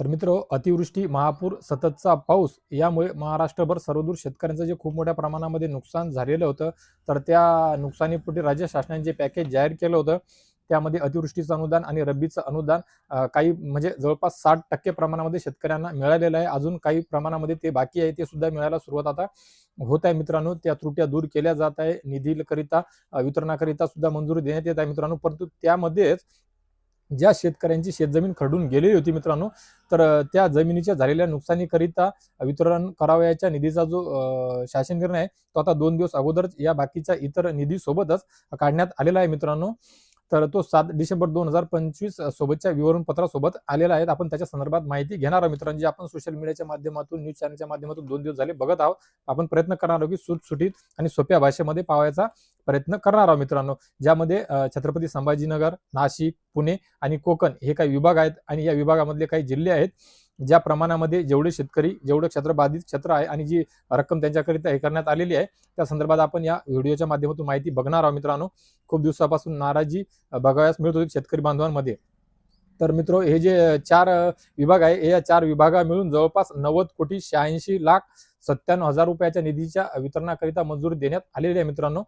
तर मित्र अतिवृष्टी महापूर सततचा पाऊस यामुळे महाराष्ट्रभर सर्वदूर शेतकऱ्यांचं जे खूप मोठ्या प्रमाणामध्ये नुकसान झालेलं होतं तर त्या नुकसानीपोटी राज्य शासनाने जे पॅकेज जाहीर केलं होतं त्यामध्ये अतिवृष्टीचं अनुदान आणि रब्बीचं अनुदान काही म्हणजे जवळपास साठ टक्के प्रमाणामध्ये शेतकऱ्यांना मिळालेलं आहे. अजून काही प्रमाणामध्ये ते बाकी आहे ते सुद्धा मिळायला सुरुवात आता होत आहे मित्रांनो. त्या त्रुट्या दूर केल्या जात आहे. निधीकरिता वितरणाकरिता सुद्धा मंजुरी देण्यात येत आहे मित्रांनो. परंतु त्यामध्येच ज्या शेतकऱ्यांची शेतजमीन खरडून गेलेली होती मित्रांनो तर त्या जमिनीच्या झालेल्या नुकसानीकरिता वितरण करावयाच्या निधीचा जो शासन निर्णय तो आता दोन दिवस अगोदरच या बाकीच्या इतर निधी सोबतच काढण्यात आलेला आहे मित्रांनो. तर तो सात डिसेंबर दोन हजार पंचवीस सोबतच्या विवरणपत्रासोबत आलेला आहे. आपण त्याच्या संदर्भात माहिती घेणार आहोत मित्रांची आपण सोशल मीडियाच्या माध्यमातून न्यूज चॅनलच्या माध्यमातून दोन दिवस झाले बघत आहोत आपण प्रयत्न करणार आहोत की सुटसुटीत आणि सोप्या भाषेमध्ये पावायचा प्रयत्न करणार आहोत मित्रांनो. ज्यामध्ये छत्रपती संभाजीनगर नाशिक पुणे आणि कोकण हे काही विभाग आहेत आणि या विभागामधले काही जिल्हे आहेत. ज्या प्रमाणामध्ये जेवढे शेतकरी जेवढं क्षेत्र बाधित क्षेत्र आहे आणि जी रक्कम त्यांच्याकरिता हे करण्यात आलेली आहे त्या संदर्भात आपण या व्हिडिओच्या माध्यमातून माहिती बघणार आहोत मित्रांनो. खूप दिवसापासून नाराजी बघावयास मिळत होती शेतकरी बांधवांमध्ये. तर मित्र हे जे चार विभाग आहे या चार विभागा मिळून जवळपास नव्वद कोटी शहाऐंशी लाख सत्त्याण्णव हजार रुपयाच्या निधीच्या वितरणाकरिता मंजुरी देण्यात आलेली आहे मित्रांनो.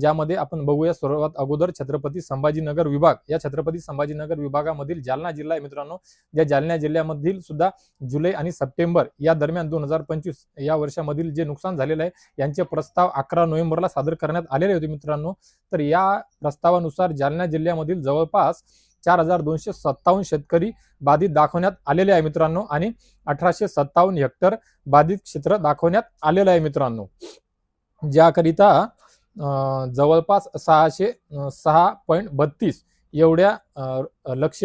ज्यामध्ये आपण बघूया सर्वात अगोदर छत्रपती संभाजीनगर विभाग. या छत्रपती संभाजीनगर विभागामधील जालना जिल्हा आहे मित्रांनो. या जालना जिल्ह्यामधील सुद्धा जुलै आणि सप्टेंबर या दरम्यान दोन हजार पंचवीस या वर्षामधील जे नुकसान झालेलं आहे यांचे प्रस्ताव अकरा नोव्हेंबरला सादर करण्यात आलेले होते मित्रांनो. तर या प्रस्तावानुसार जालना जिल्ह्यामधील जवळपास चार हजार दोनशे सत्तावन्न शेतकरी बाधित दाखवण्यात आलेले आहे मित्रांनो. आणि अठराशे सत्तावन्न हेक्टर बाधित क्षेत्र दाखवण्यात आलेलं आहे मित्रांनो. ज्याकरिता अं, जवळपास सहाशे सहा पॉईंट बत्तीस एवढ्या अं, लक्ष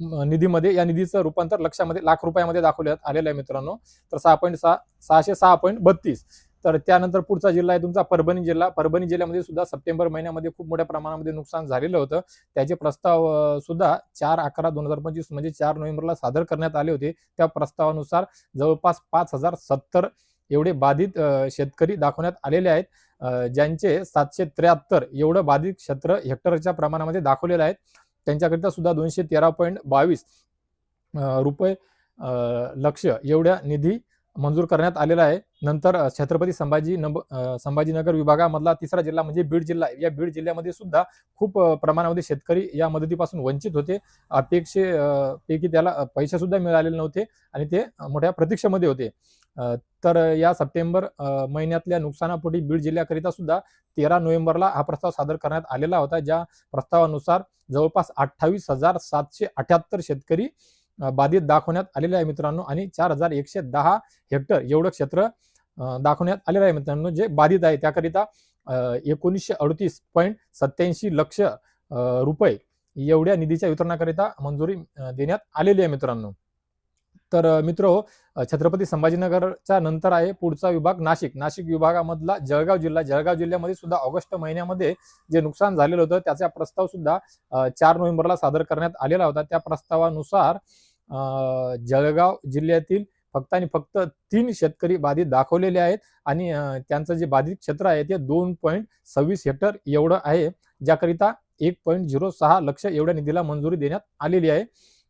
निधीमध्ये या निधीचं रूपांतर लक्षामध्ये लाख रुपयामध्ये दाखवण्यात आलेलं आहे मित्रांनो. तर सहा पॉईंट सहा सहाशे सहा पॉईंट बत्तीस तर त्यानंतर पुढचा जिल्हा आहे तुमचा परभणी जिल्हा. परभणी जिल्ह्यामध्ये सुद्धा सप्टेंबर महिन्यामध्ये खूप मोठ्या प्रमाणामध्ये नुकसान झालेलं होतं. त्याचे प्रस्ताव सुद्धा चार अकरा दोन हजार पंचवीस म्हणजे चार नोव्हेंबरला सादर करण्यात आले होते. त्या प्रस्तावानुसार जवळपास पाच हजार सत्तर एवढे बाधित शेतकरी दाखवण्यात आलेले आहेत. ज्यांचे सातशे त्र्याहत्तर एवढं बाधित क्षेत्र हेक्टरच्या प्रमाणामध्ये दाखवलेलं आहे. त्यांच्याकरिता सुद्धा दोनशे तेरा पॉईंट बावीस रुपये लक्ष एवढ्या निधी मंजूर करण्यात आलेला आहे. नंतर छत्रपती संभाजी नंब संभाजीनगर विभागामधला तिसरा जिल्हा म्हणजे बीड जिल्हा या बीड जिल्ह्यामध्ये सुद्धा खूप प्रमाणामध्ये शेतकरी या मदतीपासून वंचित होते. अपेक्षे पैकी त्याला पैसे सुद्धा मिळालेले नव्हते आणि ते मोठ्या प्रतीक्षेमध्ये होते. अं, तर या सप्टेंबर महिन्यातल्या नुकसानापोटी बीड जिल्ह्याकरिता सुद्धा तेरा नोव्हेंबरला हा प्रस्ताव सादर करण्यात आलेला होता ज्या प्रस्तावानुसार जवळपास अठ्ठावीस हजार सातशे अठ्याहत्तर शेतकरी बाधित दाखवण्यात आलेले आहे मित्रांनो. आणि चार हजार एकशे दहा हेक्टर एवढं क्षेत्र अं, दाखवण्यात आलेलं आहे मित्रांनो जे बाधित आहे. त्याकरिता अं, एकोणीसशे अडतीस पॉईंट सत्याऐंशी लक्ष रुपये एवढ्या निधीच्या वितरणाकरिता मंजुरी देण्यात आलेली आहे मित्रांनो. तर मित्र हो, छत्रपती संभाजीनगरच्या नंतर आहे पुढचा विभाग नाशिक. नाशिक विभागामधला जळगाव जिल्हा. जळगाव जिल्ह्यामध्ये सुद्धा ऑगस्ट महिन्यामध्ये जे नुकसान झालेलं होतं त्याचा प्रस्ताव सुद्धा चार नोव्हेंबरला सादर करण्यात आलेला होता. त्या प्रस्तावानुसार जळगाव जिल्ह्यातील फक्त आणि फक्त तीन शेतकरी बाधित दाखवलेले आहेत आणि त्यांचं जे बाधित क्षेत्र आहे ते दोन पॉईंट सव्वीस हेक्टर एवढं आहे ज्याकरिता एक पॉईंट झिरो सहा लक्ष एवढ्या निधीला मंजुरी देण्यात आलेली आहे.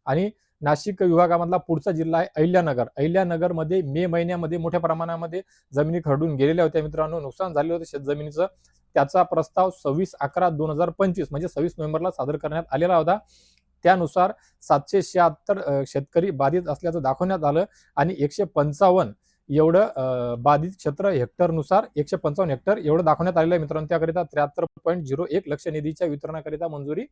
आणि नाशिक विभागामधला पुढचा जिल्हा आहे अहिल्यानगर. अहिल्यानगरमध्ये मे महिन्यामध्ये मोठ्या प्रमाणामध्ये जमिनी खरडून गेलेल्या होत्या. मित्रांनो नुकसान झालेलं होतं शेतजमिनीचं. त्याचा प्रस्ताव सव्वीस अकरा दोन हजार पंचवीस म्हणजे सव्वीस नोव्हेंबरला सादर करण्यात आलेला होता. त्यानुसार सातशे शहात्तर शेतकरी बाधित असल्याचं दाखवण्यात आलं आणि एकशे पंचावन्न एवढं बाधित क्षेत्र हेक्टरनुसार एकशे पंचावन्न हेक्टर एवढं दाखवण्यात आलेलं आहे मित्रांनो. त्याकरिता त्र्याहत्तर पॉईंट झिरो एक लक्ष निधीच्या वितरणाकरिता मंजुरी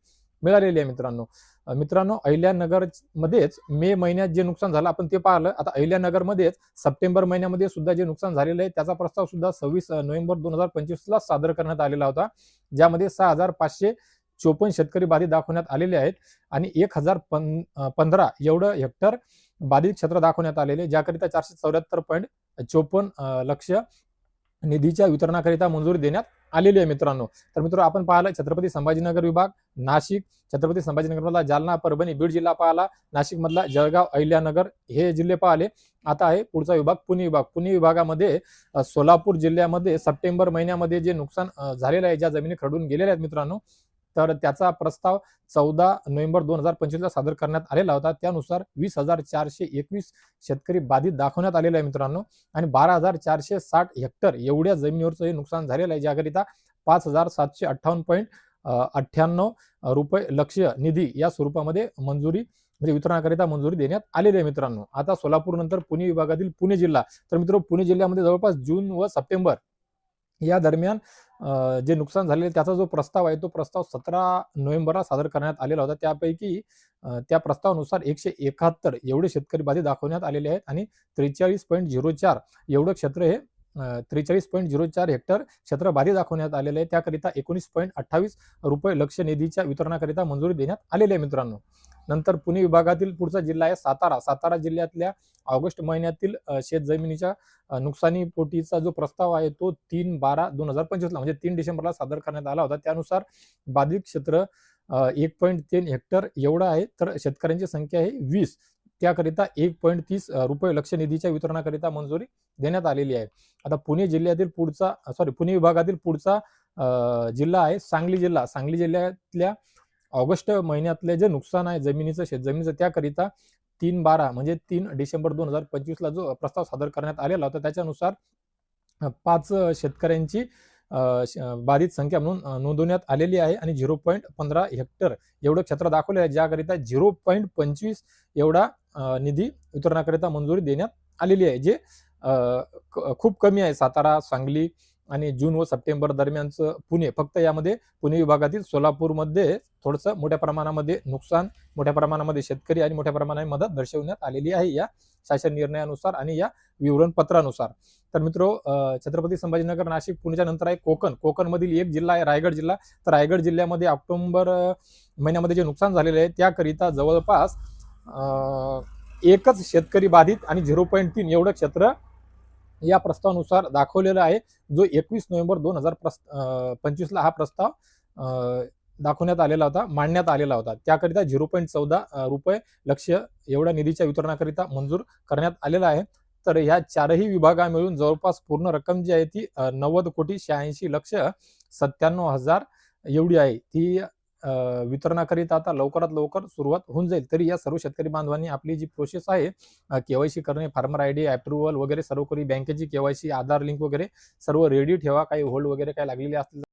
मिळालेली आहे मित्रांनो. मित्रांनो अहिल्यानगर मध्येच मे महिन्यात जे नुकसान झालं आपण ते पाहिलं. आता अहिल्यानगर मध्येच सप्टेंबर महिन्यामध्ये सुद्धा जे नुकसान झालेलं आहे त्याचा प्रस्ताव सुद्धा सव्वीस नोव्हेंबर दोन हजार पंचवीसला सादर करण्यात आलेला होता. ज्यामध्ये सहा हजार पाचशे चोपन्न शेतकरी बाधित दाखवण्यात आलेले आहेत आणि एक हजार पं पंधरा एवढं हेक्टर बाधित क्षेत्र दाखवण्यात आलेले ज्याकरिता चारशे चौऱ्याहत्तर पॉईंट चोपन्न लक्ष निधीच्या वितरणाकरिता मंजुरी देण्यात आलेली आहे मित्रांनो. तर मित्र आपण पाहिलं छत्रपती संभाजीनगर विभाग नाशिक छत्रपती संभाजीनगरमधला जालना परभणी बीड जिल्हा पाहिला नाशिकमधला जळगाव अहिल्यानगर हे जिल्हे पाहिले. आता आहे पुढचा विभाग पुणे विभाग. पुणे विभागामध्ये सोलापूर जिल्ह्यामध्ये सप्टेंबर महिन्यामध्ये जे नुकसान झालेलं आहे ज्या जमिनी खरडून गेलेल्या आहेत मित्रांनो तर त्याचा प्रस्ताव चौदा नोव्हेंबर दोन हजार पंचवीसला सादर करण्यात आलेला होता. त्यानुसार वीस हजार चारशे एकवीस शेतकरी बाधित दाखवण्यात आलेला आहे मित्रांनो. आणि बारा हजार चारशे साठ हेक्टर एवढ्या जमिनीवरचं हे नुकसान झालेलं आहे. ज्याकरिता पाच हजार सातशे अठ्ठावन्न पॉईंट अठ्ठ्याण्णव रुपये लक्ष निधी या स्वरूपामध्ये मंजुरी म्हणजे वितरणाकरिता मंजुरी देण्यात आलेली आहे मित्रांनो. आता सोलापूर नंतर पुणे विभागातील पुणे जिल्हा. तर मित्र पुणे जिल्ह्यामध्ये जवळपास जून व सप्टेंबर या दरम्यान जे नुकसान झालेलं त्याचा जो प्रस्ताव आहे तो प्रस्ताव सतरा नोव्हेंबरला सादर करण्यात आलेला होता. त्यापैकी त्या प्रस्तावानुसार एकशे एकाहत्तर एवढे शेतकरी बाधित दाखवण्यात आलेले आहेत आणि त्रेचाळीस पॉईंट झिरो चार एवढं क्षेत्र हे त्रेचाळीस पॉईंट झिरो चार हेक्टर क्षेत्र बाधित दाखवण्यात आलेले आहे. त्याकरिता एकोणीस पॉईंट अठ्ठावीस रुपये लक्ष निधीच्या वितरणाकरिता मंजुरी देण्यात आलेली आहे मित्रांनो. नंतर पुणे विभागातील पुढचा जिल्हा आहे सातारा. सातारा जिल्ह्यातल्या ऑगस्ट महिन्यातील शेत जमिनीच्या नुकसानी पोटीचा जो प्रस्ताव आहे तो तीन बारा दोन हजार पंचवीसला म्हणजे तीन डिसेंबरला सादर करण्यात आला होता. त्यानुसार बाधित क्षेत्र एक पॉईंट तीन हेक्टर एवढं आहे तर शेतकऱ्यांची संख्या आहे वीस. त्याकरिता एक पॉईंट तीस रुपये लक्ष निधीच्या वितरणाकरिता मंजुरी देण्यात आलेली आहे. आता पुणे जिल्ह्यातील पुढचा सॉरी पुणे विभागातील पुढचा जिल्हा आहे सांगली जिल्हा. सांगली जिल्ह्यातल्या ऑगस्ट महिन्यातले जे नुकसान आहे जमिनीचं शेतजमिनीचं त्याकरिता तीन बारा म्हणजे तीन डिसेंबर दोन हजार पंचवीसला जो प्रस्ताव सादर करण्यात आलेला होता त्याच्यानुसार पाच शेतकऱ्यांची श- बाधित संख्या म्हणून नोंदवण्यात आलेली आहे आणि झिरो पॉईंट पंधरा हेक्टर एवढं क्षेत्र दाखवले आहे ज्याकरिता झिरो पॉईंट पंचवीस एवढा निधी वितरणाकरिता मंजुरी देण्यात आलेली आहे जे क- खूप कमी आहे. सातारा सांगली आणि जून व सप्टेंबर दरम्यानचं पुणे फक्त यामध्ये पुणे विभागातील सोलापूरमध्ये थोडंसं मोठ्या प्रमाणामध्ये नुकसान मोठ्या प्रमाणामध्ये शेतकरी आणि मोठ्या प्रमाणात मदत दर्शवण्यात आलेली आहे या शासन निर्णयानुसार आणि या विवरणपत्रानुसार. तर मित्रो छत्रपती संभाजीनगर नाशिक पुण्याच्या नंतर आहे कोकण. कोकणमधील एक जिल्हा आहे रायगड जिल्हा. तर रायगड जिल्ह्यामध्ये ऑक्टोबर महिन्यामध्ये जे नुकसान झालेले आहे त्याकरिता जवळपास एकच शेतकरी बाधित आणि झिरो पॉईंट तीन एवढं क्षेत्र या प्रस्तावानुसार दाखवलेला आहे जो एकवीस नोव्हेंबर दोन हजार पंचवीसला हा प्रस्ताव दाखवण्यात आलेला होता मांडण्यात आलेला होता. त्याकरिता झिरो पॉईंट चौदा रुपये लक्ष एवढ्या निधीच्या वितरणाकरिता मंजूर करण्यात आलेला आहे. तर ह्या चारही विभागा मिळून जवळपास पूर्ण रक्कम जी आहे ती नव्वद कोटी शहाऐंशी लक्ष सत्त्याण्णव हजार एवढी आहे. ती वितरणाकरिता आता लवकरात लवकर सुरुवात होऊन जाईल. तरी या सर्व शेतकरी बांधवांनी आपली जी प्रोसेस आहे केवायसी करणे फार्मर आय डी अप्रुव्हल वगैरे सर्व करी बँकेची केवायसी आधार लिंक वगैरे सर्व रेडी ठेवा. काही होल्ड वगैरे काही लागलेले असतील